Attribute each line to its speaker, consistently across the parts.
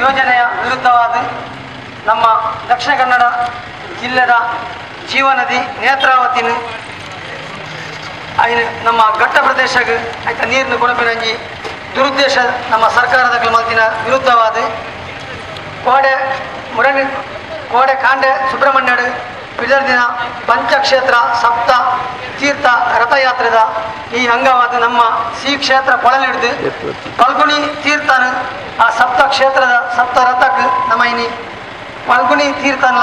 Speaker 1: ಯೋಜನೆಯ ವಿರುದ್ಧವಾದ ನಮ್ಮ ದಕ್ಷಿಣ ಕನ್ನಡ ಜಿಲ್ಲೆದ ಜೀವನದಿ ನೇತ್ರಾವತಿ ನಮ್ಮ ಘಟ್ಟ ಪ್ರದೇಶಕ್ಕೆ ಆಯ್ತ ನೀರಿನ ಗುಣಪಿನಂಗಿ ದುರುದ್ದೇಶ ನಮ್ಮ ಸರ್ಕಾರದ ಮಲ್ತಿನ ವಿರುದ್ಧವಾದ ಕೋಡೆ ಮುರಣಿ ಕೋಡೆ ಕಾಂಡೆ ಸುಬ್ರಹ್ಮಣ್ಯಡು ದಿನ ಪಂಚಕ್ಷೇತ್ರ, ಸಪ್ತ, ತೀರ್ಥ, ರಥಯಾತ್ರೆದ ಈ ಅಂಗವಾದ ನಮ್ಮ ಸಿ ಕ್ಷೇತ್ರ ಕೊಳಲಿಡ್ದು. ಫಲ್ಗುಣಿ ತೀರ್ಥನ, ಆ ಸಪ್ತ ಕ್ಷೇತ್ರದ ಸಪ್ತ ರಥಕ್ಕೆ ನಮ್ಮ ಇನಿ ಫಲ್ಗುಣಿ ತೀರ್ಥನ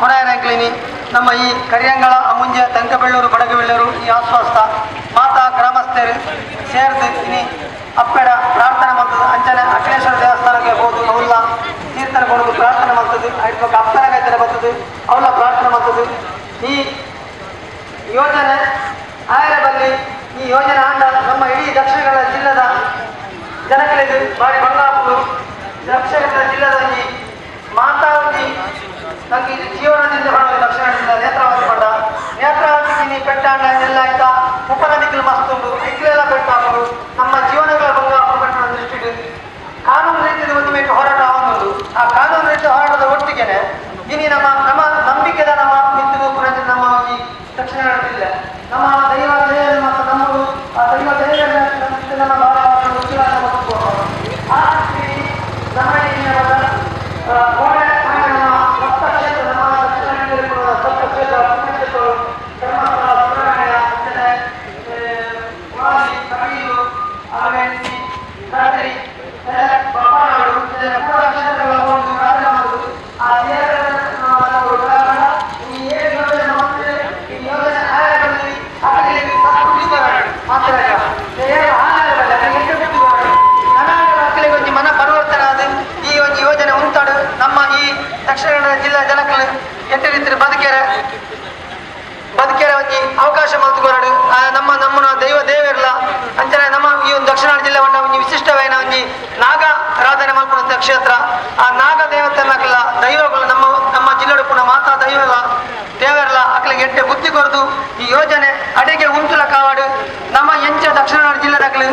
Speaker 1: ಕೊನೆಯನಕ್ಲಿನಿ ನಮ್ಮ ಈ ಕರಿಯಂಗಳ, ಅಮುಂಜೆ, ತಂಕಬೆಳ್ಳೂರು, ಬಡಗಬೆಳ್ಳೂರು ಈ ಆಶ್ವಾಸ್ತ ಮಾತಾ ಗ್ರಾಮಸ್ಥರು ಸೇರಿದ ಇನಿ ಅಪ್ಪೆಡ ಪ್ರಾರ್ಥನೆ ಮಾಡ್ತದೆ ಅಂಚನೆ ಅಖಿಲೇಶ್ವರ ದೇವಸ್ಥಾನಕ್ಕೆ ಹೋದು ಅವಲ್ಲ ತೀರ್ಥನ ಕೊಡೋದು ಪ್ರಾರ್ಥನೆ ಮಾಡ್ತದೆ ಅಪ್ಪನ ಕೈತನೆ ಬರ್ತದೆ ಅವಳ ಪ್ರಾರ್ಥನೆ ಮಾಡ್ತದೆ ಈ ಯೋಜನೆ ಆಯರ ಬಲ್ಲಿ ಈ ಯೋಜನೆ ಆಂಡ ನಮ್ಮ ಇಡೀ ದಕ್ಷಿಣ ಕನ್ನಡ ಜಿಲ್ಲೆದ ಜನಗಳಿಗೆ ಬಾರಿ ಬಂಗಾಪುರು ದಕ್ಷಿಣ ಕನ್ನಡ ಜಿಲ್ಲೆದಲ್ಲಿ ಮಾತಾವತಿ ನಮಗೆ ಜೀವನದಿಂದ ಬರೋದು ದಕ್ಷಿಣ ಕನ್ನಡ ನೇತ್ರಾವತಿ ಪಂಡ ನೇತ್ರಾವತಿ ಪೆಟ್ಟಾಂಡ ಎಲ್ಲ ಆಯ್ತಾ? ಉಪನದಿಗಳು ಮಸ್ತ್ ಜಿಲ್ಲೆ ನಮ್ಮ ದೈವ ಜಯ ಮತ್ತು ನಮ್ಮದು ಆ ದೈವ ಜಯ ನಮ್ಮ ಭಾಳ ಉಚ್ಚಾರ ಮತ್ತು ಆ ರೀತಿ ನಮ್ಮ ಈ ಆ, ಕೋಟೆ ಆಮೇಲೆ ನಮ್ಮ ಸಪ್ತ ಕ್ಷೇತ್ರ ನಮ್ಮ ದಕ್ಷಿಣ ಕನ್ನಡದಲ್ಲಿ ಬರುವ ಸಪ್ತ ಕ್ಷೇತ್ರ ಪುಣ್ಯಕ್ಷೇತ್ರಗಳು ಧರ್ಮಸ್ಥಳ ಸುಬ್ರಹ್ಮಣ್ಯ ಮತ್ತೆ ವಾಲಿ ಕಬೀರು ಆಮೇಲೆ ಈ ಕರಡಿ ಬಪ್ಪಾನಾಡು ಪೂರ ಕ್ಷೇತ್ರಗಳ ಒಂದು ಕಾರ್ಯ ಮಾಡುವುದು ಆ ದೇವರ ಈ ಏಳು ಯೋಜನೆ ಮತ್ತೆ ಈ ಯೋಜನೆ ಆಯಗಳಲ್ಲಿ ಆಗಲಿ ಮಾತ್ರ ದೇವರ ಆಯಗಳಲ್ಲಿ ಎಷ್ಟು ಬಿಟ್ಟಿದ್ದಾರೆ ನನಾಗ ಮಕ್ಕಳಿಗೆ ಒಂದು ಮನ ಪರಿವರ್ತನೆ ಆದ ಈ ಒಂದು ಯೋಜನೆ ಉಂಟಾಡು ನಮ್ಮ ಈ ದಕ್ಷಿಣ ಕನ್ನಡ ಜಿಲ್ಲಾ ಜನಗಳು ಎಂಟು ರೀತಿ ಬದುಕೇರೆ ಬದುಕೇರೆ ಒಂಜಿ ಅವಕಾಶ ಮಲ್ತುಕೊರಡು ಆ ನಮ್ಮ ನಮ್ಮನ ದೈವ ದೇವರಿಲ್ಲ ಅಂಚನೆ ನಮ್ಮ ಈ ಒಂದು ದಕ್ಷಿಣ ಕನ್ನಡ ಜಿಲ್ಲೆ ಒಂದ ಒಂಜಿ ವಿಶಿಷ್ಟವಾದ ಒಂಜಿ ನಾಗ ಆರಾಧನೆ ಮಲ್ಪುವಂತ ಕ್ಷೇತ್ರ, ಆ ನಾಗ ದೇವತೆ ಮಕ್ಕಳ ದೈವಗಳು ನಮ್ಮ ನಮ್ಮ ಜಿಲ್ಲೆಡು ಪುನಃ ಮಾತಾ ದೈವಗಳ ದೇವರಲ್ಲ ಅಕ್ಕಳಿಗೆ ಎಂಟೆ ಬುದ್ಧಿ ಕೊರದು ಈ ಯೋಜನೆ ಅಡಿಗೆ ಉಂಟುಲ ಕಾವಾಡು. ನಮ್ಮ ಎಂಚ ದಕ್ಷಿಣ ಕನ್ನಡ ಜಿಲ್ಲೆ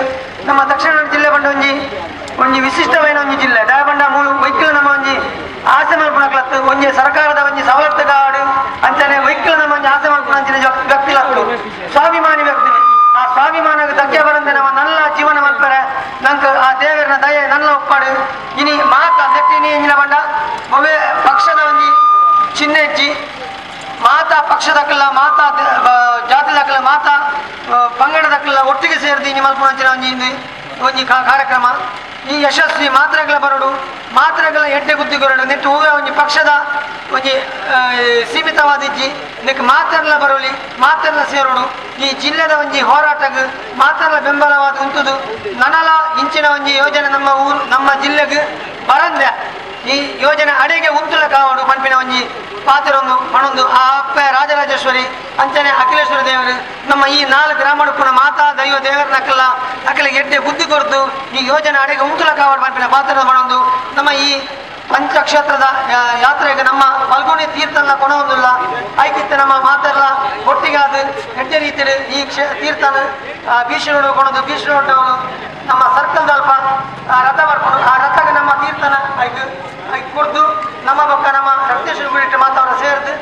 Speaker 1: ನಮ್ಮ ದಕ್ಷಿಣ ಜಿಲ್ಲೆ ಬಂಡ ಒಂಜಿ ಒಂಜಿ ಜಿಲ್ಲೆ ಡಾಯಬಂಡ ಮೂಲು ವೈಕಲ್ ನಮ್ಮ ಒಂಜಿ ಆಸೆ ಮಲ್ಪುಣಕ್ಲತ್ತು ಒಂಜಿ ಸರ್ಕಾರದ ಒಂಜಿ ಸವಲತ್ತು ಕಾವಾಡು ಅಂತಾನೆ ವೈಕಲ್ ನಮ್ಮ ಒಂಜಿ ಆಸೆ ಮಲ್ಪುಣಂಚಿನ ವ್ಯಕ್ತಿ ಲತ್ತು ಸ್ವಾಭಿಮಾನಿ ವ್ಯಕ್ತಿ ಆ ಸ್ವಾಭಿಮಾನಕ್ಕೆ ಧಕ್ಕೆ ಬರಂತೆ ನಮ್ಮ ನಲ್ಲ ಜೀವನ ಮಲ್ಪರೆ ನಂಗೆ ಆ ದೇವರನ ದಯೆ ನನ್ನ ಒಪ್ಪಾಡು ಇನಿ ಮಾತ ಬಂಡ ಒಮ್ಮೆ ಪಕ್ಷದ ಒಂಜಿ ಚಿಹ್ನೆ ಇಜ್ಜಿ ಮಾತಾ ಪಕ್ಷದಕ್ಕಲ್ಲ ಮಾತಾ ಜಾತಿದಕ್ಕಲ್ಲ ಮಾತಾ ಪಂಗಡದಕ್ಕಲ್ಲ ಒಟ್ಟಿಗೆ ಸೇರಿದಿ. ನಿಮ್ಮ ಮಲ್ಪುಣಂಚಿನ ಒಂಜಿ ಒಂದು ಕಾರ್ಯಕ್ರಮ. ಈ ಯಶಸ್ವಿ ಮಾತ್ರೆಗಳ ಬರಡು, ಮಾತ್ರೆಗಳ ಎಡ್ಡೆ ಗುದ್ದಿ ಕೊರಡು. ನೆಟ್ಟು ಹೂವೆ ಒಂಜಿ ಪಕ್ಷದ ಒಂಜಿ ಸೀಮಿತವಾದಿಜ್ಜಿ ನೆಕ್ ಮಾತೆಲ್ಲ ಬರೋಲಿ ಮಾತೆಲ್ಲ ಸೇರೋಡು. ಈ ಜಿಲ್ಲೆದ ಒಂಜಿ ಹೋರಾಟಗ ಮಾತೆಲ್ಲ ಬೆಂಬಲವಾದ ಉಂಟುದು ನನಲ ಇಂಚಿನ ಒಂಜಿ ಯೋಜನೆ ನಮ್ಮ ಊರು, ನಮ್ಮ ಜಿಲ್ಲೆಗೆ ಬರಂದೆ. ಈ ಯೋಜನೆ ಅಡೆಗೆ ಉಂಟುಲ ಕಾವಡು ಪಂಪಿನ ಒಂಜಿ ಪಾತ್ರೊಂದು ಪಣೊಂದು ಆ ಅಪ್ಪ ರಾಜರಾಜೇಶ್ವರಿ, ಅಂಚನೆ ಅಖಿಲೇಶ್ವರ ದೇವರು, ನಮ್ಮ ಈ ನಾಲ್ಕು ಗ್ರಾಮಡುಪುನ ಮಾತಾ ದೈವ ದೇವರನಕ್ಕೆಲ್ಲ ಅಕ್ಕಲಿಗೆ ಎಡ್ಡೆ ಬುದ್ಧಿ ಕೊರತು ಈ ಯೋಜನೆ ಅಡೆಗೆ ಉಂಟುಲ ಕಾವಡು ಪಂಪಿನ ಪಾತ್ರದ ಮಣೊಂದು ನಮ್ಮ ಈ ಪಂಚಕ್ಷೇತ್ರದ ಯಾತ್ರೆಗೆ ನಮ್ಮ ಫಲ್ಗುಣಿ ತೀರ್ಥನ ಕೊನೊಂದಿಲ್ಲ ಐಕಿತ್ತ ನಮ್ಮ ಮಾತೆಲ್ಲ ಒಟ್ಟಿಗಾದ ಹೆಜ್ಜೆ ರೀತಿಯಲ್ಲಿ ಈ ಕ್ಷೇ, ತೀರ್ಥನ ಭೀಷ್ಣೋಡು ಕೊಣದು ಭೀಷ್ಣೋಡು ನಮ್ಮ ಸರ್ಕಲ್ ದಲ್ಪ ಆ ರಥ ಬರ್ಕೊಂಡು, ಆ ರಥಕ್ಕೆ ನಮ್ಮ ತೀರ್ಥನ ಐಕ್ ಐ ಕೊಡ್ದು, ನಮ್ಮ ಪಕ್ಕ ನಮ್ಮ ರಕ್ತೇಶ್ವರ ಬಿಟ್ಟು ಮಾತಾವರ ಸೇರಿದು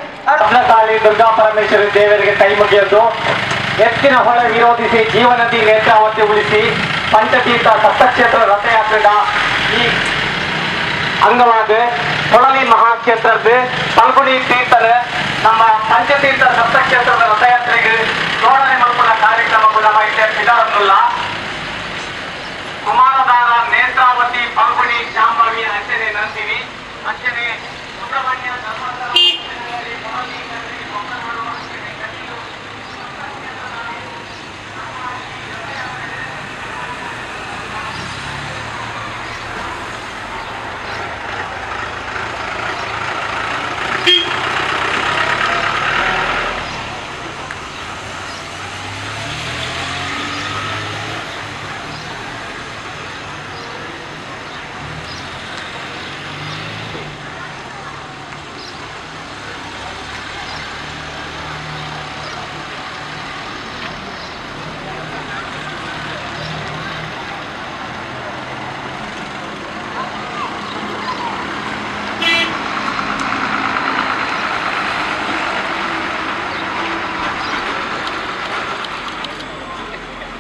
Speaker 2: ರತ್ನಕಾಳಿ ದುರ್ಗಾ ಪರಮೇಶ್ವರ ದೇವರಿಗೆ ಕೈ ಮುಗಿಯದ್ದು. ಎತ್ತಿನ ಹೊಳೆ ವಿರೋಧಿಸಿ ಜೀವನದಿ ನೇತ್ರಾವತಿ ಉಳಿಸಿ, ಪಂಚತೀರ್ಥ ಸಪ್ತಕ್ಷೇತ್ರ ರಥಯಾತ್ರೆಗ ಈ ಅಂಗವಾದ ಕೊಳಲಿ ಮಹಾಕ್ಷೇತ್ರದ ಪಲ್ಗುಣಿ ತೀರ್ಥರ ನಮ್ಮ ಪಂಚತೀರ್ಥ ಸಪ್ತಕ್ಷೇತ್ರದ ರಥಯಾತ್ರೆಗೆ ಜೋಡಣೆ ಮಲ್ಪುಣ ಕಾರ್ಯಕ್ರಮ ಕೂಡ ಇದರನ್ನುಲ್ಲ